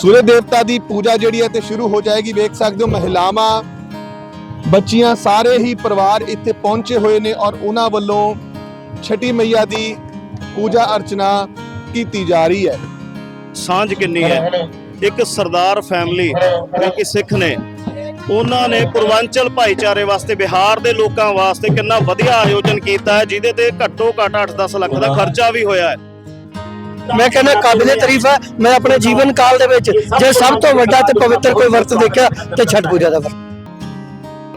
ਸੂਰਜ ਦੇਵਤਾ ਦੀ ਪੂਜਾ ਜਿਹੜੀ ਹੈ ਤੇ ਸ਼ੁਰੂ ਹੋ ਜਾਏਗੀ ਵੇਖ ਸਕਦੇ ਹੋ ਮਹਿਲਾਵਾਂ ਬੱਚੀਆਂ ਸਾਰੇ ਹੀ ਪਰਿਵਾਰ ਇੱਥੇ ਪਹੁੰਚੇ ਹੋਏ ਨੇ ਔਰ ਉਹਨਾਂ ਵੱਲੋਂ ਛठी ਮਈਆ ਦੀ ਪੂਜਾ ਅਰਚਨਾ ਕੀਤੀ ਜਾ ਰਹੀ ਹੈ। ਸਾਂਝ ਕਿੰਨੀ ਹੈ? ਇੱਕ ਸਰਦਾਰ ਫੈਮਿਲੀ ਜੋ ਕਿ ਸਿੱਖ ਨੇ। ਉਹਨਾਂ ਨੇ ਪੂਰਵਾਂਚਲ ਭਾਈਚਾਰੇ ਵਾਸਤੇ ਬਿਹਾਰ ਦੇ ਲੋਕਾਂ ਵਾਸਤੇ ਕਿੰਨਾ ਵਧੀਆ ਆਯੋਜਨ ਕੀਤਾ ਹੈ ਜਿਹਦੇ ਤੇ ਘੱਟੋ ਘੱਟ 8-10 ਲੱਖ ਦਾ ਖਰਚਾ ਵੀ ਹੋਇਆ ਹੈ। ਮੈਂ ਕਹਿੰਦਾ ਕਾਬਿਲੇ ਤਾਰੀਫ ਹੈ ਮੈਂ ਆਪਣੇ ਜੀਵਨ ਕਾਲ ਦੇ ਵਿੱਚ ਜੇ ਸਭ ਤੋਂ ਵੱਡਾ ਤੇ ਪਵਿੱਤਰ ਕੋਈ ਵਰਤ ਦੇਖਿਆ, ਤੇ ਛਠ ਪੂਜਾ ਦਾ ਵਰਤ।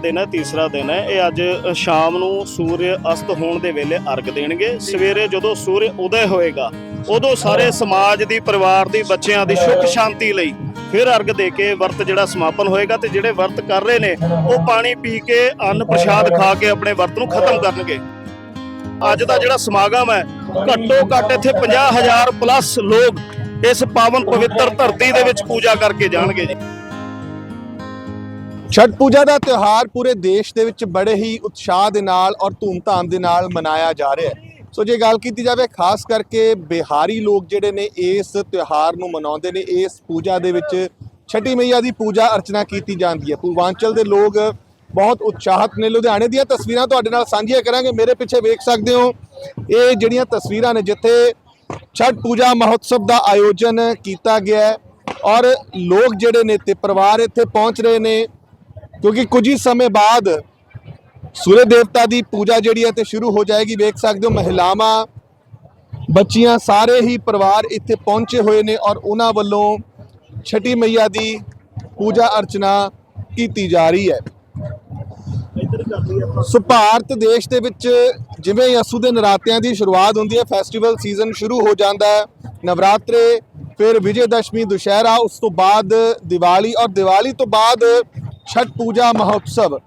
ਦਿਨ ਹੈ, ਤੀਸਰਾ ਦਿਨ ਹੈ, ਇਹ ਅੱਜ ਸ਼ਾਮ ਨੂੰ ਸੂਰਜ ਅਸਤ ਹੋਣ ਦੇ ਵੇਲੇ ਅਰਗ ਦੇਣਗੇ। ਸਵੇਰੇ ਜਦੋਂ ਸੂਰਜ ਉਦੈ ਹੋਏਗਾ, ਉਦੋਂ ਸਾਰੇ ਸਮਾਜ ਦੀ, ਪਰਿਵਾਰ ਦੀ, ਬੱਚਿਆਂ ਦੀ ਸੁੱਖ ਸ਼ਾਂਤੀ ਲਈ ਫਿਰ ਅਰਗ ਦੇ ਕੇ ਵਰਤ ਜਿਹੜਾ ਸਮਾਪਨ ਹੋਏਗਾ ਤੇ ਜਿਹੜੇ ਵਰਤ ਕਰ ਰਹੇ ਨੇ, ਉਹ ਪਾਣੀ ਪੀ ਕੇ, ਅੰਨ ਪ੍ਰਸ਼ਾਦ ਖਾ ਕੇ ਆਪਣੇ ਵਰਤ ਨੂੰ ਖਤਮ ਕਰਨਗੇ। ਅੱਜ ਦਾ ਜਿਹੜਾ ਸਮਾਗਮ ਹੈ ਘੱਟੋ ਘੱਟ ਇੱਥੇ 50000 ਪਲੱਸ ਲੋਕ ਇਸ ਪਾਵਨ ਪਵਿੱਤਰ ਧਰਤੀ ਦੇ ਵਿੱਚ ਪੂਜਾ ਕਰਕੇ ਜਾਣਗੇ ਜੀ। ਛਠ ਪੂਜਾ ਦਾ ਤਿਉਹਾਰ ਪੂਰੇ ਦੇਸ਼ ਦੇ ਵਿੱਚ ਬੜੇ ਹੀ ਉਤਸ਼ਾਹ ਦੇ ਨਾਲ ਔਰ ਧੂਮਧਾਮ ਦੇ ਨਾਲ ਮਨਾਇਆ ਜਾ ਰਿਹਾ ਹੈ। ਸੋ ਜੇ ਗੱਲ ਕੀਤੀ ਜਾਵੇ, ਖਾਸ ਕਰਕੇ ਬਿਹਾਰੀ ਲੋਕ ਜਿਹੜੇ ਨੇ ਇਸ ਤਿਉਹਾਰ ਨੂੰ ਮਨਾਉਂਦੇ ਨੇ, ਇਸ ਪੂਜਾ ਦੇ ਵਿੱਚ ਛठी ਮਈਆ ਦੀ ਪੂਜਾ ਅਰਚਨਾ ਕੀਤੀ ਜਾਂਦੀ ਹੈ। ਪੂਰਵਾਂਚਲ ਦੇ ਲੋਕ ਬਹੁਤ ਉਤਸ਼ਾਹਤ ਨੇ। ਲੁਧਿਆਣੇ ਦੀਆਂ ਤਸਵੀਰਾਂ ਤੁਹਾਡੇ ਨਾਲ ਸਾਂਝੀਆਂ ਕਰਾਂਗੇ। ਮੇਰੇ ਪਿੱਛੇ ਵੇਖ ਸਕਦੇ ਹੋ, ਇਹ ਜਿਹੜੀਆਂ ਤਸਵੀਰਾਂ ਨੇ ਜਿੱਥੇ ਛਠ ਪੂਜਾ ਮਹੋਤਸਵ ਦਾ ਆਯੋਜਨ ਕੀਤਾ ਗਿਆ ਹੈ ਔਰ ਲੋਕ ਜਿਹੜੇ ਨੇ ਤੇ ਪਰਿਵਾਰ ਇੱਥੇ ਪਹੁੰਚ ਰਹੇ ਨੇ, ਕਿਉਂਕਿ ਕੁਝ ਹੀ ਸਮੇਂ ਬਾਅਦ ਸੂਰਜ ਦੇਵਤਾ ਦੀ ਪੂਜਾ ਜਿਹੜੀ ਹੈ ਤੇ ਸ਼ੁਰੂ ਹੋ ਜਾਏਗੀ। ਵੇਖ ਸਕਦੇ ਹੋ ਮਹਿਲਾਵਾਂ, ਬੱਚੀਆਂ ਸਾਰੇ ਹੀ ਪਰਿਵਾਰ ਇੱਥੇ ਪਹੁੰਚੇ ਹੋਏ ਨੇ ਔਰ ਉਹਨਾਂ ਵੱਲੋਂ ਛਟੀ ਮਈਆ ਦੀ ਪੂਜਾ ਅਰਚਨਾ ਕੀਤੀ ਜਾ ਰਹੀ ਹੈ। ਸੋ ਭਾਰਤ ਦੇਸ਼ ਦੇ ਵਿੱਚ ਜਿਵੇਂ ਹੀ ਅਸੂ ਦੇ ਨਰਾਤਿਆਂ ਦੀ ਸ਼ੁਰੂਆਤ ਹੁੰਦੀ ਹੈ ਫੈਸਟੀਵਲ ਸੀਜ਼ਨ ਸ਼ੁਰੂ ਹੋ ਜਾਂਦਾ ਹੈ, ਨਵਰਾਤਰੇ, ਫਿਰ ਵਿਜੇ ਦਸ਼ਮੀ ਦੁਸ਼ਹਿਰਾ, ਉਸ ਤੋਂ ਬਾਅਦ ਦੀਵਾਲੀ ਔਰ ਦੀਵਾਲੀ ਤੋਂ ਬਾਅਦ ਛਠ ਪੂਜਾ ਮਹੋਤਸਵ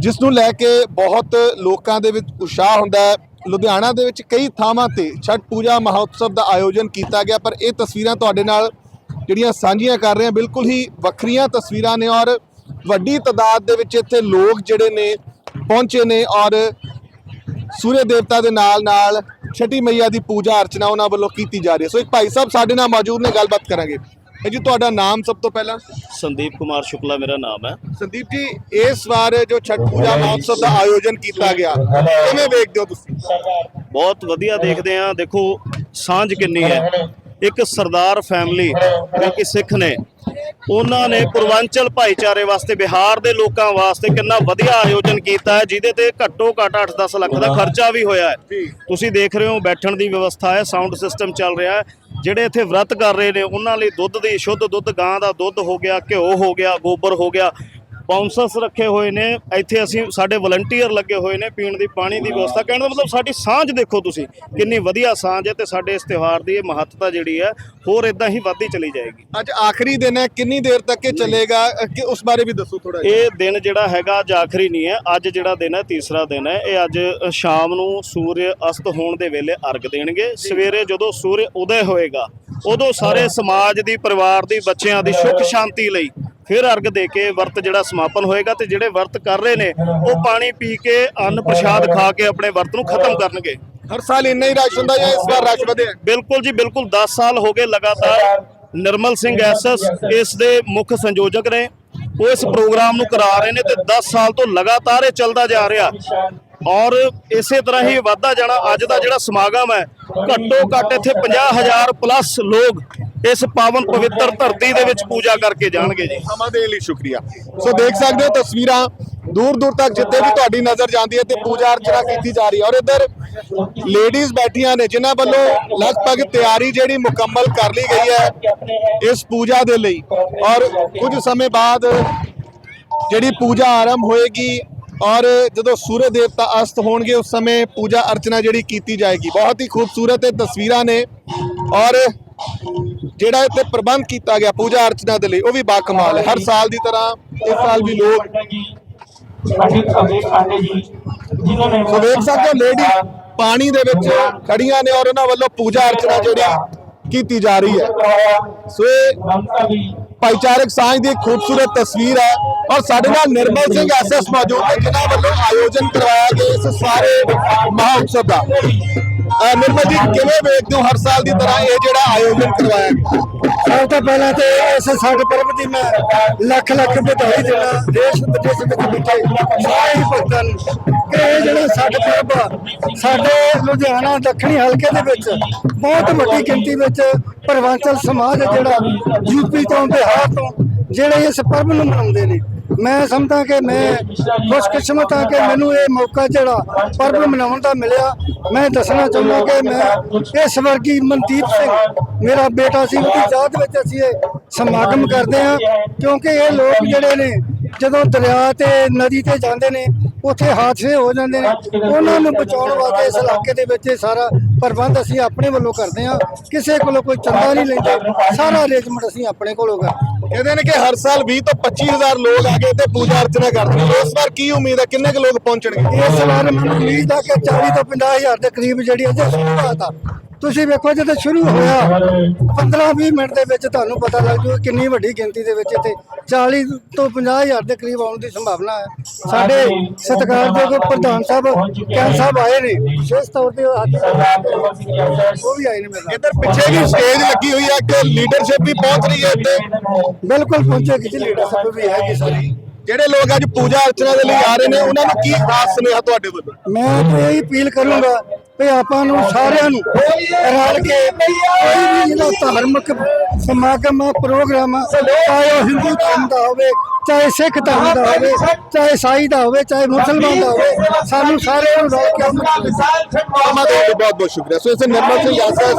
ਜਿਸ ਨੂੰ ਲੈ ਕੇ ਬਹੁਤ ਲੋਕਾਂ ਦੇ ਵਿੱਚ ਉਤਸ਼ਾਹ ਹੁੰਦਾ ਹੈ। ਲੁਧਿਆਣਾ ਦੇ ਵਿੱਚ ਕਈ ਥਾਵਾਂ ਤੇ ਛਠ ਪੂਜਾ ਮਹੋਤਸਵ ਦਾ ਆਯੋਜਨ ਕੀਤਾ ਗਿਆ, ਪਰ ਇਹ ਤਸਵੀਰਾਂ ਤੁਹਾਡੇ ਨਾਲ ਜਿਹੜੀਆਂ ਸਾਂਝੀਆਂ ਕਰ ਰਹੇ ਹਾਂ, ਬਿਲਕੁਲ ਹੀ ਵੱਖਰੀਆਂ ਤਸਵੀਰਾਂ ਨੇ ਔਰ ਵੱਡੀ ਤਾਦਾਦ ਦੇ ਵਿੱਚ ਇੱਥੇ ਲੋਕ ਜਿਹੜੇ ਨੇ ਪਹੁੰਚੇ ਨੇ ਔਰ ਸੂਰਜ ਦੇਵਤਾ ਦੇ ਨਾਲ ਨਾਲ ਛठी ਮਈਆ ਦੀ ਪੂਜਾ ਅਰਚਨਾ ਉਹਨਾਂ ਵੱਲੋਂ ਕੀਤੀ ਜਾ ਰਹੀ ਹੈ। ਸੋ ਇੱਕ ਭਾਈ ਸਾਹਿਬ ਸਾਡੇ ਨਾਲ ਮੌਜੂਦ ਨੇ ਗੱਲਬਾਤ ਕਰਾਂਗੇ। ਇਹ ਜੀ ਤੁਹਾਡਾ ਨਾਮ ਸਭ ਤੋਂ ਪਹਿਲਾਂ? ਸੰਦੀਪ ਕੁਮਾਰ ਸ਼ੁਕਲਾ ਮੇਰਾ ਨਾਮ ਹੈ। ਸੰਦੀਪ ਜੀ ਇਸ ਵਾਰ ਜੋ ਛਠ ਪੂਜਾ ਮਹੋਤਸਵ ਦਾ ਆਯੋਜਨ ਕੀਤਾ ਗਿਆ ਕਿਵੇਂ ਵੇਖਦੇ ਹੋ ਤੁਸੀਂ? ਬਹੁਤ ਵਧੀਆ ਦੇਖਦੇ ਆ ਦੇਖੋ ਸਾਂਝ ਕਿੰਨੀ ਹੈ। ਇੱਕ ਸਰਦਾਰ ਫੈਮਿਲੀ ਜੋ ਕਿ ਸਿੱਖ ਨੇ। ਉਹਨਾਂ ਨੇ ਪੂਰਵਾਂਚਲ ਭਾਈਚਾਰੇ ਵਾਸਤੇ ਬਿਹਾਰ ਦੇ ਲੋਕਾਂ ਵਾਸਤੇ ਕਿੰਨਾ ਵਧੀਆ ਆਯੋਜਨ ਕੀਤਾ ਹੈ ਜਿਹਦੇ ਤੇ ਘੱਟੋ ਘੱਟ 8-10 ਲੱਖ ਦਾ ਖਰਚਾ ਵੀ ਹੋਇਆ ਹੈ। ਤੁਸੀਂ ਦੇਖ ਰਹੇ ਹੋ ਬੈਠਣ ਦੀ ਵਿਵਸਥਾ ਹੈ ਸਾਊਂਡ ਸਿਸਟਮ ਚੱਲ ਰਿਹਾ ਹੈ। ਜਿਹੜੇ ਇੱਥੇ ਵਰਤ ਕਰ ਰਹੇ ਨੇ ਉਹਨਾਂ ਲਈ ਦੁੱਧ ਦੀ ਸ਼ੁੱਧ ਦੁੱਧ ਗਾਂ ਦਾ ਦੁੱਧ ਹੋ ਗਿਆ ਘਿਓ ਹੋ ਗਿਆ ਗੋਬਰ ਹੋ ਗਿਆ ਬਾਉਂਸਰਸ ਰੱਖੇ ਹੋਏ ਨੇ ਇੱਥੇ ਅਸੀਂ ਸਾਡੇ ਵਲੰਟੀਅਰ ਲੱਗੇ ਹੋਏ ਨੇ ਪੀਣ ਦੀ ਪਾਣੀ ਦੀ ਵਿਵਸਥਾ। ਕਹਿਣ ਦਾ ਮਤਲਬ ਸਾਡੀ ਸਾਂਝ ਦੇਖੋ ਤੁਸੀਂ ਕਿੰਨੀ ਵਧੀਆ ਸਾਂਝ ਹੈ ਤੇ ਸਾਡੇ ਇਸ ਤਿਉਹਾਰ ਦੀ ਇਹ ਮਹੱਤਤਾ ਜਿਹੜੀ ਹੈ ਹੋਰ ਇਦਾਂ ਹੀ ਵੱਧਦੀ ਚਲੀ ਜਾਏਗੀ। ਅੱਜ ਆਖਰੀ ਦਿਨ ਹੈ ਕਿੰਨੀ ਦੇਰ ਤੱਕ ਇਹ ਚੱਲੇਗਾ? ਕਿ ਉਸ ਬਾਰੇ ਵੀ ਦੱਸੋ ਥੋੜਾ ਇਹ ਦਿਨ ਜਿਹੜਾ ਹੈਗਾ ਅੱਜ ਆਖਰੀ ਨਹੀਂ ਹੈ ਅੱਜ ਜਿਹੜਾ ਦਿਨ ਹੈ ਤੀਸਰਾ ਦਿਨ ਹੈ। ਇਹ ਅੱਜ ਸ਼ਾਮ ਨੂੰ ਸੂਰਜ ਅਸਤ ਹੋਣ ਦੇ ਵੇਲੇ ਅਰਗ ਦੇਣਗੇ। ਸਵੇਰੇ ਜਦੋਂ ਸੂਰਜ ਉਦੈ ਹੋਏਗਾ ਉਦੋਂ ਸਾਰੇ ਸਮਾਜ ਦੀ ਪਰਿਵਾਰ ਦੀ ਬੱਚਿਆਂ ਦੀ ਸੁੱਖ ਸ਼ਾਂਤੀ ਲਈ ਫਿਰ ਅਰਗ ਦੇ ਕੇ ਵਰਤ ਜਿਹੜਾ ਸਮਾਪਨ ਹੋਏਗਾ ਤੇ ਜਿਹੜੇ ਵਰਤ ਕਰ ਰਹੇ ਨੇ ਉਹ ਪਾਣੀ ਪੀ ਕੇ ਅੰਨ ਪ੍ਰਸ਼ਾਦ ਖਾ ਕੇ ਆਪਣੇ ਵਰਤ ਨੂੰ ਖਤਮ ਕਰਨਗੇ। ਹਰ ਸਾਲ ਇੰਨਾ ਹੀ ਰਸ਼ ਹੁੰਦਾ ਜਾਂ ਇਸ ਵਾਰ ਰਸ਼ ਵਧਿਆ? ਬਿਲਕੁਲ ਜੀ ਬਿਲਕੁਲ 10 ਸਾਲ ਹੋ ਗਏ ਲਗਾਤਾਰ ਨਿਰਮਲ ਸਿੰਘ ਐਸਐਸ ਇਸ ਦੇ ਮੁੱਖ ਸੰਯੋਜਕ ਨੇ। ਉਹ ਇਸ ਪ੍ਰੋਗਰਾਮ ਨੂੰ ਕਰਾ ਰਹੇ ਨੇ ਤੇ 10 ਸਾਲ ਤੋਂ ਲਗਾਤਾਰ ਇਹ ਚੱਲਦਾ ਜਾ ਰਿਹਾ। ਔਰ ਇਸੇ ਤਰ੍ਹਾਂ ਹੀ ਵਧਦਾ ਜਾਣਾ ਅੱਜ ਦਾ ਜਿਹੜਾ ਸਮਾਗਮ ਹੈ ਘੱਟੋ ਘੱਟ ਇੱਥੇ 50000 ਪਲੱਸ ਲੋਕ ਇਸ ਪਾਵਨ ਪਵਿੱਤਰ ਧਰਤੀ ਦੇ ਵਿੱਚ ਪੂਜਾ ਕਰਕੇ ਜਾਣਗੇ ਜੀ। ਸਮਾਂ ਦੇਣ ਲਈ ਸ਼ੁਕਰੀਆ। ਸੋ ਦੇਖ ਸਕਦੇ ਹੋ ਤਸਵੀਰਾਂ, ਦੂਰ ਦੂਰ ਤੱਕ ਜਿੱਥੇ ਵੀ ਤੁਹਾਡੀ ਨਜ਼ਰ ਜਾਂਦੀ ਹੈ ਤੇ ਪੂਜਾ ਅਰਚਨਾ ਕੀਤੀ ਜਾ ਰਹੀ ਹੈ। ਔਰ ਇੱਧਰ ਲੇਡੀਜ਼ ਬੈਠੀਆਂ ਨੇ, ਜਿਨ੍ਹਾਂ ਵੱਲੋਂ ਲਗਭਗ ਤਿਆਰੀ ਜਿਹੜੀ ਮੁਕੰਮਲ ਕਰ ਲਈ ਗਈ ਹੈ ਇਸ ਪੂਜਾ ਦੇ ਲਈ। ਔਰ ਕੁਝ ਸਮੇਂ ਬਾਅਦ ਜਿਹੜੀ ਪੂਜਾ ਆਰੰਭ ਹੋਏਗੀ ਔਰ ਜਦੋਂ ਸੂਰਜ ਦੇਵਤਾ ਅਸਤ ਹੋਣਗੇ, ਉਸ ਸਮੇਂ ਪੂਜਾ ਅਰਚਨਾ ਜਿਹੜੀ ਕੀਤੀ ਜਾਏਗੀ। ਬਹੁਤ ਹੀ ਖੂਬਸੂਰਤ ਇਹ ਤਸਵੀਰਾਂ ਨੇ। ਔਰ ਜਿਹੜਾ ਇੱਥੇ ਪ੍ਰਬੰਧ ਕੀਤਾ ਗਿਆ ਪੂਜਾ ਅਰਚਨਾ ਦੇ ਲਈ, ਉਹ ਵੀ ਬਾਕਮਾਲ ਹੈ। ਹਰ ਸਾਲ ਦੀ ਤਰ੍ਹਾਂ ਇਸ ਸਾਲ ਵੀ ਲੋਕ ਸੋ ਵੇਖ ਸਕਦੇ ਲੇਡੀ ਪਾਣੀ ਦੇ ਵਿੱਚ ਖੜੀਆਂ ਨੇ ਔਰ ਉਹਨਾਂ ਵੱਲੋਂ ਪੂਜਾ ਅਰਚਨਾ ਜਿਹੜੀ ਕੀਤੀ ਜਾ ਰਹੀ ਹੈ। ਸੋ ਭਾਈਚਾਰਕ ਸਾਂਝ ਦੀ ਖੂਬਸੂਰਤ ਤਸਵੀਰ ਹੈ ਔਰ ਸਾਡੇ ਨਾਲ ਨਿਰਮਲ ਸਿੰਘ ਐਸਐਸ ਮੌਜੂਦ ਨੇ, ਜਿਨ੍ਹਾਂ ਵੱਲੋਂ ਆਯੋਜਨ ਕਰਵਾਇਆ ਗਿਆ ਇਸ ਸਾਰੇ ਮਹਾਉਤਸਵ ਦਾ। ਨਿਰਮਲ ਜੀ ਕਿਵੇਂ ਵੇਖਦੇ ਹੋ ਹਰ ਸਾਲ ਦੀ ਤਰ੍ਹਾਂ ਇਹ ਜਿਹੜਾ ਆਯੋਜਨ ਕਰਵਾਇਆ ਗਿਆ? ਸਭ ਤੋਂ ਪਹਿਲਾਂ ਤੇ ਇਸ ਛਠ ਪਰਬ ਦੀ ਮੈਂ ਲੱਖ ਲੱਖ ਵਧਾਈ ਦੇਣਾ ਦੇਸ਼ ਵਿਦੇਸ਼ ਵਿੱਚ ਬੈਠੇ ਸਾਰੇ ਭਗਤਾਂ ਨੂੰ। ਕਿ ਇਹ ਜਿਹੜਾ ਛਠ ਪਰਬ ਆ, ਸਾਡੇ ਲੁਧਿਆਣਾ ਦੱਖਣੀ ਹਲਕੇ ਦੇ ਵਿੱਚ ਬਹੁਤ ਵੱਡੀ ਗਿਣਤੀ ਵਿੱਚ ਪਰਵਾਂਚਲ ਸਮਾਜ ਜਿਹੜਾ ਯੂਪੀ ਤੋਂ ਬਿਹਾਰ ਤੋਂ ਜਿਹੜੇ ਇਸ ਪਰਬ ਨੂੰ ਮਨਾਉਂਦੇ ਨੇ। ਮੈਂ ਸਮਝਦਾ ਕਿ ਮੈਂ ਖੁਸ਼ਕਿਸਮਤ ਹਾਂ ਕਿ ਮੈਨੂੰ ਇਹ ਮੌਕਾ ਜਿਹੜਾ ਪਰਬ ਮਨਾਉਣ ਦਾ ਮਿਲਿਆ। ਮੈਂ ਦੱਸਣਾ ਚਾਹੁੰਦਾ ਕਿ ਮੈਂ ਇਸ ਵਰਗੀ ਮਨਦੀਪ ਸਿੰਘ, ਮੇਰਾ ਬੇਟਾ ਸੀ, ਉਹਦੀ ਯਾਦ ਵਿੱਚ ਅਸੀਂ ਇਹ ਸਮਾਗਮ ਕਰਦੇ ਹਾਂ, ਕਿਉਂਕਿ ਇਹ ਲੋਕ ਜਿਹੜੇ ਨੇ, ਜਦੋਂ ਦਰਿਆ ਤੇ, ਨਦੀ ਤੇ ਜਾਂਦੇ ਨੇ, ਉੱਥੇ ਹਾਦਸੇ ਹੋ ਜਾਂਦੇ ਨੇ, ਉਹਨਾਂ ਨੂੰ ਬਚਾਉਣ ਵਾਸਤੇ ਇਸ ਇਲਾਕੇ ਦੇ ਵਿੱਚ ਇਹ ਸਾਰਾ ਪ੍ਰਬੰਧ ਅਸੀਂ ਆਪਣੇ ਵੱਲੋਂ ਕਰਦੇ ਹਾਂ। ਕਿਸੇ ਕੋਲੋਂ ਕੋਈ ਚੰਦਾ ਨਹੀਂ ਲੈਂਦੇ, ਸਾਰਾ ਅਰੇਂਜਮੈਂਟ ਅਸੀਂ ਆਪਣੇ ਕੋਲੋਂ ਕਰਦੇ ਕਹਿੰਦੇ ਨੇ ਕਿ ਹਰ ਸਾਲ 20 ਤੋਂ 25000 ਲੋਕ ਆ ਕੇ ਇੱਥੇ ਪੂਜਾ ਅਰਚਨਾ ਕਰਦੇ ਨੇ। ਇਸ ਵਾਰ ਕੀ ਉਮੀਦ ਹੈ? ਕਿੰਨੇ ਕੁ ਲੋਕ ਪਹੁੰਚਣਗੇ? ਇਸ ਵਾਰ ਮੈਨੂੰ ਉਮੀਦ ਆ ਕਿ 40 ਤੋਂ 50 ਹਜ਼ਾਰ ਦੇ ਕਰੀਬ ਜਿਹੜੀ ਅਜੇ ਸ਼ੁਰੂਆਤ ਆ। ਤੁਸੀਂ ਵੇਖੋ ਜਦੋਂ ਸ਼ੁਰੂ ਹੋਇਆ 15-20 ਮਿੰਟ ਦੇ ਵਿੱਚ ਤੁਹਾਨੂੰ ਪਤਾ ਲੱਗ ਜੂ ਕਿੰਨੀ ਵੱਡੀ ਗਿਣਤੀ ਦੇ ਵਿੱਚ ਇੱਥੇ 40 ਤੋਂ 50 ਹਜ਼ਾਰ ਦੇ ਕਰੀਬ ਆਉਣ ਦੀ ਸੰਭਾਵਨਾ ਹੈ। ਸਾਡੇ ਸਤਿਕਾਰਯੋਗ ਪ੍ਰਧਾਨ ਸਾਹਿਬ ਕੈਨ ਸਾਹਿਬ ਆਏ ਨੇ। ਵਿਸ਼ੇਸ਼ ਤੌਰ ਤੇ ਉਹ ਵੀ ਆਏ ਨੇ ਮੇਰੇ ਇੱਧਰ ਪਿੱਛੇ ਵੀ ਸਟੇਜ ਲੱਗੀ ਹੋਈ ਹੈ ਕਿ ਲੀਡਰਸ਼ਿਪ ਵੀ ਪਹੁੰਚ ਰਹੀ ਹੈ ਇੱਥੇ? ਬਿਲਕੁਲ ਪਹੁੰਚੇ ਕਿਸੇ ਲੀਡਰਸ਼ਿਪ ਵੀ ਹੈ ਸਾਰੀ। ਜਿਹੜੇ ਲੋਕ ਅੱਜ ਪੂਜਾ ਅਰਚਨਾ ਦੇ ਲਈ ਆ ਰਹੇ ਨੇ ਉਹਨਾਂ ਨੂੰ ਕੀ ਖਾਸ ਸੁਨੇਹਾ ਤੁਹਾਡੇ ਵੱਲੋਂ? ਮੈਂ ਤਾਂ ਇਹ ਅਪੀਲ ਕਰੂੰਗਾ ਵੀ ਆਪਾਂ ਨੂੰ ਸਾਰਿਆਂ ਨੂੰ ਰਲ ਕੇ ਕੋਈ ਵੀ ਜਿਹੜਾ ਧਾਰਮਿਕ ਸਮਾਗਮ ਆ ਪ੍ਰੋਗਰਾਮ ਆ ਚਾਹੇ ਉਹ ਹਿੰਦੂ ਧਰਮ ਦਾ ਹੋਵੇ ਚਾਹੇ ਸਿੱਖ ਧਰਮ ਦਾ ਹੋਵੇ ਚਾਹੇ ਈਸਾਈ ਦਾ ਹੋਵੇ ਚਾਹੇ ਮੁਸਲਮਾਨ ਦਾ ਹੋਵੇ ਸਾਨੂੰ ਸਾਰਿਆਂ ਨੂੰ ਰਲ ਕੇ ਤੁਹਾਡਾ ਬਹੁਤ ਬਹੁਤ ਸ਼ੁਕਰੀਆ। ਸੋ ਇਸੇ ਨਿਰਮਲ ਸਿੰਘ ਯਾਸਰ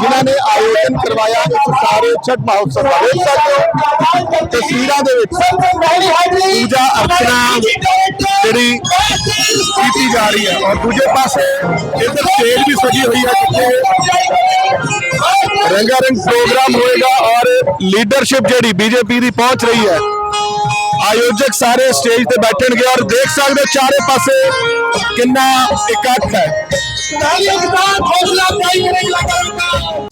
ਜਿਨ੍ਹਾਂ ਨੇ ਆਯੋਜਨ ਕਰਵਾਇਆ ਇਸ ਸਾਰੇ ਛਠ ਮਹੋਤਸਵ ਦਾ ਦੇਖ ਸਕਦੇ ਹੋ। ਤਸਵੀਰਾਂ ਦੇ ਵਿੱਚ ਪੂਜਾ ਅਰਚਨਾ ਜਿਹੜੀ ਕੀਤੀ ਜਾ ਰਹੀ ਹੈ। ਔਰ ਦੂਜੇ ਪਾਸੇ ਇੱਧਰ ਸਟੇਜ ਵੀ ਸਜੀ ਹੋਈ ਹੈ ਜਿੱਥੇ ਰੰਗਾ ਰੰਗ ਪ੍ਰੋਗਰਾਮ ਹੋਏਗਾ ਔਰ ਲੀਡਰਸ਼ਿਪ ਜਿਹੜੀ ਬੀਜੇਪੀ ਦੀ ਪਹੁੰਚ ਰਹੀ ਹੈ। ਆਯੋਜਕ ਸਾਰੇ ਸਟੇਜ ਤੇ ਬੈਠਣਗੇ ਔਰ ਦੇਖ ਸਕਦੇ ਚਾਰੇ ਪਾਸੇ ਕਿੰਨਾ ਇਕੱਠ ਹੈ।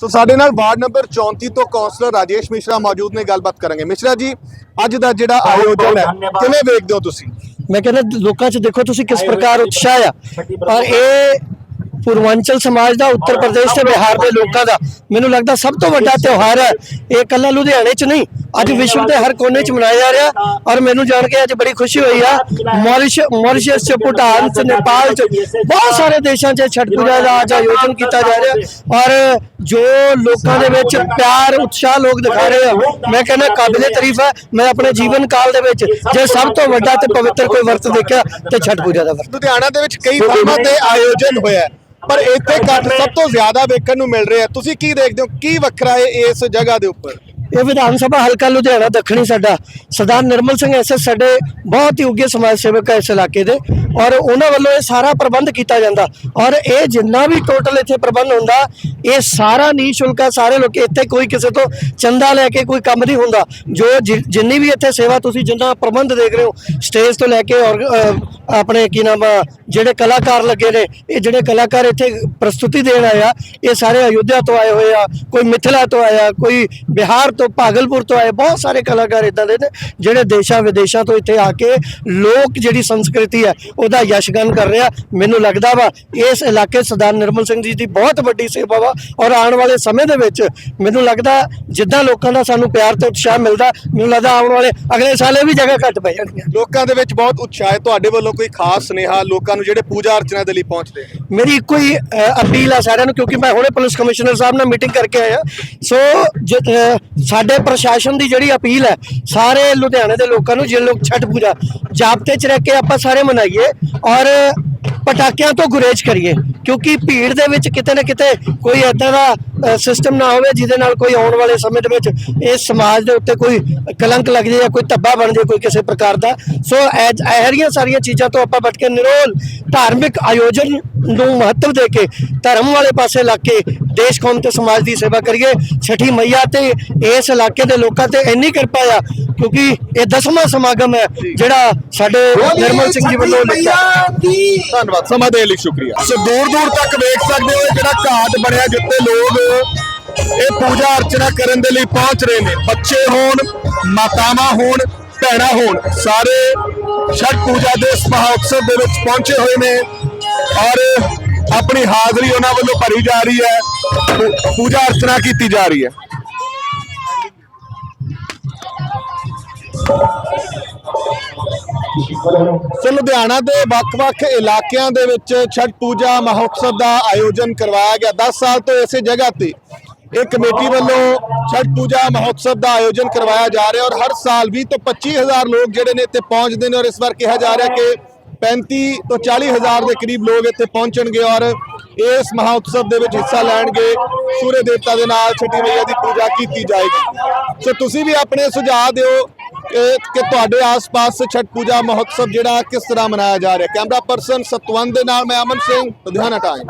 ਸੋ ਸਾਡੇ ਨਾਲ ਵਾਰਡ ਨੰਬਰ 34 ਤੋਂ ਕਾਉਂਸਲਰ ਰਾਜੇਸ਼ ਮਿਸ਼ਰਾ ਮੌਜੂਦ ਨੇ ਗੱਲਬਾਤ ਕਰਾਂਗੇ। ਮਿਸ਼ਰਾ ਜੀ ਅੱਜ ਦਾ ਜਿਹੜਾ ਆਯੋਜਨ ਹੈ ਕਿਵੇਂ ਵੇਖਦੇ ਹੋ ਤੁਸੀਂ? ਮੈਂ ਕਹਿੰਦਾ ਲੋਕਾਂ 'ਚ ਦੇਖੋ ਤੁਸੀਂ ਕਿਸ ਪ੍ਰਕਾਰ ਉਤਸ਼ਾਹ ਆ। ਔਰ ਇਹ ਪੂਰਵਾਂਚਲ ਸਮਾਜ ਦਾ ਉੱਤਰ ਪ੍ਰਦੇਸ਼ ਤੇ ਬਿਹਾਰ ਦੇ ਲੋਕਾਂ ਦਾ ਮੈਨੂੰ ਲੱਗਦਾ ਸਭ ਤੋਂ ਵੱਡਾ ਤਿਉਹਾਰ ਹੈ। ਇਹ ਇਕੱਲਾ ਲੁਧਿਆਣੇ 'ਚ ਨਹੀਂ ਅੱਜ ਵਿਸ਼ਵ ਦੇ ਹਰ ਕੋਨੇ 'ਚ ਮਨਾਇਆ ਜਾ ਰਿਹਾ ਔਰ ਮੈਨੂੰ ਜਾਣ ਕੇ ਅੱਜ ਬੜੀ ਖੁਸ਼ੀ ਹੋਈ ਆ। ਮੌਰਿਸ਼ ਮੌਰਿਸ਼ੀਅਸ 'ਚ ਭੂਟਾਨ 'ਚ ਨੇਪਾਲ 'ਚ ਬਹੁਤ ਸਾਰੇ ਦੇਸ਼ਾਂ 'ਚ ਛਠ ਪੂਜਾ ਦਾ ਅੱਜ ਆਯੋਜਨ ਕੀਤਾ ਜਾ ਰਿਹਾ। ਔਰ ਜੋ ਲੋਕਾਂ ਦੇ ਵਿੱਚ ਪਿਆਰ ਉਤਸ਼ਾਹ ਲੋਕ ਦਿਖਾ ਰਹੇ ਆ ਮੈਂ ਕਹਿੰਦਾ ਕਾਬਿਲੇ ਤਾਰੀਫ ਹੈ ਮੈਂ ਆਪਣੇ ਜੀਵਨ ਕਾਲ ਦੇ ਵਿੱਚ ਜੇ ਸਭ ਤੋਂ ਵੱਡਾ ਤੇ ਪਵਿੱਤਰ ਕੋਈ ਵਰਤ ਦੇਖਿਆ ਤੇ ਛਠ ਪੂਜਾ ਦਾ ਵਰਤ। ਲੁਧਿਆਣਾ ਦੇ ਵਿੱਚ ਕਈ ਥਾਵਾਂ ਤੇ ਆਯੋਜਨ ਹੋਇਆ ਪਰ ਇੱਥੇ ਘੱਟ ਸਭ ਤੋਂ ਜ਼ਿਆਦਾ ਵੇਖਣ ਨੂੰ ਮਿਲ ਰਿਹਾ। ਹੈ। ਤੁਸੀਂ ਕੀ ਦੇਖਦੇ ਹੋ? ਕੀ ਵੱਖਰਾ ਹੈ ਇਸ ਜਗ੍ਹਾ ਦੇ ਉੱਪਰ? ਇਹ ਵਿਧਾਨ ਸਭਾ ਹਲਕਾ ਲੁਧਿਆਣਾ ਦੱਖਣੀ ਸਾਡਾ। ਸਰਦਾਰ ਨਿਰਮਲ ਸਿੰਘ ਐਸਐਸ ਸਾਡੇ ਬਹੁਤ ਹੀ ਉੱਗੇ ਸਮਾਜ ਸੇਵਕ ਹੈ ਇਸ ਇਲਾਕੇ ਦੇ ਔਰ ਉਹਨਾਂ ਵੱਲੋਂ ਇਹ ਸਾਰਾ ਪ੍ਰਬੰਧ ਕੀਤਾ ਜਾਂਦਾ। ਔਰ ਇਹ ਜਿੰਨਾ ਵੀ ਟੋਟਲ ਇੱਥੇ ਪ੍ਰਬੰਧ ਹੁੰਦਾ ਇਹ ਸਾਰਾ ਨੀ ਸ਼ੁਲਕਾ ਸਾਰੇ ਲੋਕ ਇੱਥੇ ਕੋਈ ਕਿਸੇ ਤੋਂ ਚੰਦਾ ਲੈ ਕੇ ਕੋਈ ਕੰਮ ਨਹੀਂ ਹੁੰਦਾ। ਜੋ ਜਿ- ਜਿੰਨੀ ਵੀ ਇੱਥੇ ਸੇਵਾ ਤੁਸੀਂ ਜਿੰਨਾ ਪ੍ਰਬੰਧ ਦੇਖ ਰਹੇ ਹੋ ਸਟੇਜ ਤੋਂ ਲੈ ਕੇ ਔਰ ਅ, ਆਪਣੇ ਕੀ ਨਾਮ ਆ, ਜਿਹੜੇ ਕਲਾਕਾਰ ਲੱਗੇ ਨੇ ਇਹ ਜਿਹੜੇ ਕਲਾਕਾਰ ਇੱਥੇ ਪ੍ਰਸਤੁਤੀ ਦੇਣ ਆਏ ਆ ਇਹ ਸਾਰੇ ਅਯੁੱਧਿਆ ਤੋਂ ਆਏ ਹੋਏ ਆ ਕੋਈ ਮਿਥਿਲਾ ਤੋਂ ਆਇਆ ਕੋਈ ਬਿਹਾਰ ਤੋਂ ਭਾਗਲਪੁਰ ਤੋਂ ਆਏ ਬਹੁਤ ਸਾਰੇ ਕਲਾਕਾਰ ਇਦਾਂ ਦੇ ਨੇ ਜਿਹੜੇ ਦੇਸ਼ਾਂ ਵਿਦੇਸ਼ਾਂ ਤੋਂ ਇੱਥੇ ਆ ਕੇ ਲੋਕ ਜਿਹੜੀ ਸੰਸਕ੍ਰਿਤੀ ਹੈ ਉਹਦਾ ਯਸ਼ਗਨ ਕਰ ਰਿਹਾ ਮੈਨੂੰ ਲੱਗਦਾ ਵਾ ਇਸ ਇਲਾਕੇ ਸਰਦਾਰ ਨਿਰਮਲ ਸਿੰਘ ਜੀ ਦੀ ਬਹੁਤ ਵੱਡੀ ਸੇਵਾ ਵਾ ਔਰ ਆਉਣ ਵਾਲੇ ਸਮੇਂ ਦੇ ਵਿੱਚ ਮੈਨੂੰ ਲੱਗਦਾ ਜਿੱਦਾਂ ਲੋਕਾਂ ਦਾ ਸਾਨੂੰ ਪਿਆਰ ਤੇ ਉਤਸ਼ਾਹ ਮਿਲਦਾ ਮੈਨੂੰ ਲੱਗਦਾ ਆਉਣ ਵਾਲੇ ਅਗਲੇ ਸਾਲ ਇਹ ਵੀ ਜਗ੍ਹਾ ਘੱਟ ਪੈ ਜਾਣਗੀਆਂ। ਲੋਕਾਂ ਦੇ ਵਿੱਚ ਬਹੁਤ ਉਤਸ਼ਾਹ ਹੈ ਤੁਹਾਡੇ ਵੱਲੋਂ ਕੋਈ ਖਾਸ ਸੁਨੇਹਾ ਲੋਕਾਂ ਨੂੰ ਜਿਹੜੇ ਪੂਜਾ ਅਰਚਨਾ ਦੇ ਲਈ ਪਹੁੰਚਦੇ ਨੇ? ਮੇਰੀ ਇੱਕੋ ਹੀ ਅ, ਅਪੀਲ ਆ ਸਾਰਿਆਂ ਨੂੰ ਕਿਉਂਕਿ ਮੈਂ ਹੁਣੇ ਪੁਲਿਸ ਕਮਿਸ਼ਨਰ ਸਾਹਿਬ ਨਾਲ ਮੀਟਿੰਗ ਕਰਕੇ ਆਇਆ। ਸੋ ਜ- ਅ, ਸਾਡੇ ਪ੍ਰਸ਼ਾਸਨ ਦੀ ਜਿਹੜੀ ਅਪੀਲ ਹੈ ਸਾਰੇ ਲੁਧਿਆਣੇ ਦੇ ਲੋਕਾਂ ਨੂੰ ਜਿਹੜੇ ਲੋਕ ਛਠ ਪੂਜਾ ਜਾਬਤੇ 'ਚ ਰਹਿ ਕੇ ਆਪਾਂ ਸਾਰੇ ਮਨਾਈਏ ਔਰ ਪਟਾਕਿਆਂ ਤੋਂ ਗੁਰੇਜ਼ ਕਰੀਏ ਕਿਉਂਕਿ ਭੀੜ ਦੇ ਵਿੱਚ ਕਿਤੇ ਨਾ ਕਿਤੇ ਕੋਈ ਐਦਾਂ ਦਾ ਸਿਸਟਮ ਨਾ ਹੋਵੇ, ਜਿਹਦੇ ਨਾਲ ਕੋਈ ਆਉਣ ਵਾਲੇ ਸਮੇਂ ਦੇ ਵਿੱਚ ਇਸ ਸਮਾਜ ਦੇ ਉੱਤੇ ਕੋਈ ਕਲੰਕ ਲੱਗ ਜਾਏ ਜਾਂ ਕੋਈ ਧੱਬਾ ਬਣ ਜਾਏ ਕੋਈ ਕਿਸੇ ਪ੍ਰਕਾਰ ਦਾ। ਸੋ ਇਹ ਜਿਹੀਆਂ ਸਾਰੀਆਂ ਚੀਜ਼ਾਂ ਤੋਂ ਆਪਾਂ ਬਚ ਕੇ ਨਿਰੋਲ ਧਾਰਮਿਕ ਆਯੋਜਨ ਨੂੰ ਮਹੱਤਵ ਦੇ ਕੇ ਧਰਮ ਵਾਲੇ ਪਾਸੇ ਲੱਗ ਕੇ ਦੇਸ਼ ਕੌਮ ਤੇ ਸਮਾਜ ਦੀ ਸੇਵਾ ਕਰੀਏ। ਛਠੀ ਮਈਆ ਤੇ ਇਸ ਇਲਾਕੇ ਦੇ ਲੋਕਾਂ ਤੇ ਇੰਨੀ ਕਿਰਪਾ ਆ ਕਿਉਂਕਿ ਇਹ ਦਸਵਾਂ ਸਮਾਗਮ ਹੈ ਜਿਹੜਾ ਸਾਡੇ ਨਿਰਮਲ ਸਿੰਘ ਜੀ ਵੱਲੋਂ ਲਿਖਿਆ। ਧੰਨਵਾਦ ਸਮਾਂ ਦੇਣ ਲਈ ਸ਼ੁਕਰੀਆ। ਸੋ ਦੂਰ ਦੂਰ ਤੱਕ ਵੇਖ ਸਕਦੇ ਹੋ ਇਹ ਜਿਹੜਾ ਘਾਟ ਬਣਿਆ ਜਿੱਥੇ ਲੋਕ ਇਹ ਪੂਜਾ ਅਰਚਨਾ ਕਰਨ ਦੇ ਲਈ ਪਹੁੰਚ ਰਹੇ ਨੇ। ਬੱਚੇ ਹੋਣ ਮਾਤਾਵਾਂ ਹੋਣ ਭੈਣਾਂ ਹੋਣ ਸਾਰੇ ਛਠ ਪੂਜਾ ਦੇ ਇਸ ਮਹੋਤਸਵ ਦੇ ਵਿੱਚ ਪਹੁੰਚੇ ਹੋਏ ਨੇ। ਔਰ ਆਪਣੀ ਹਾਜ਼ਰੀ ਉਹਨਾਂ ਵੱਲੋਂ ਭਰੀ ਜਾ ਰਹੀ ਹੈ। ਪੂਜਾ ਅਰਚਨਾ ਕੀਤੀ ਜਾ ਰਹੀ ਹੈ। ਸੋ ਲੁਧਿਆਣਾ ਦੇ ਵੱਖ-ਵੱਖ ਇਲਾਕਿਆਂ ਦੇ ਵਿੱਚ ਛਠ ਪੂਜਾ ਮਹੋਤਸਵ ਦਾ ਆਯੋਜਨ ਕਰਵਾਇਆ ਗਿਆ। 10 ਸਾਲ ਤੋਂ ਇਸੇ ਜਗ੍ਹਾ ਤੇ ਇਹ ਕਮੇਟੀ ਵੱਲੋਂ ਛਠ ਪੂਜਾ ਮਹੋਤਸਵ ਦਾ ਆਯੋਜਨ ਕਰਵਾਇਆ ਜਾ ਰਿਹਾ ਔਰ ਹਰ ਸਾਲ 20 ਤੋਂ 25000 ਲੋਕ ਜਿਹੜੇ ਨੇ ਇੱਥੇ ਪਹੁੰਚਦੇ ਨੇ ਔਰ ਇਸ ਵਾਰ ਕਿਹਾ ਜਾ ਰਿਹਾ ਕਿ 35 ਤੋਂ 40000 ਦੇ ਕਰੀਬ ਲੋਕ ਇੱਥੇ ਪਹੁੰਚਣਗੇ ਔਰ ਇਸ ਮਹੋਤਸਵ ਦੇ ਵਿੱਚ ਹਿੱਸਾ ਲੈਣਗੇ। ਸੂਰਜ ਦੇਵਤਾ ਦੇ ਨਾਲ ਛਠੀ ਮਈਆ ਦੀ ਪੂਜਾ ਕੀਤੀ ਜਾਏਗੀ। ਸੋ ਤੁਸੀਂ ਵੀ ਆਪਣੇ ਸੁਝਾਅ ਦਿਓ ਕਿ ਕਿ ਤੁਹਾਡੇ ਆਸ-ਪਾਸ ਛਠ ਪੂਜਾ ਮਹੋਤਸਵ ਜਿਹੜਾ ਕਿਸ ਤਰ੍ਹਾਂ ਮਨਾਇਆ ਜਾ ਰਿਹਾ। ਕੈਮਰਾ ਪਰਸਨ ਸਤਵੰਤ ਦੇ ਨਾਲ ਮੈਂ ਅਮਨ ਸਿੰਘ, ਲੁਧਿਆਣਾ ਟਾਈਮ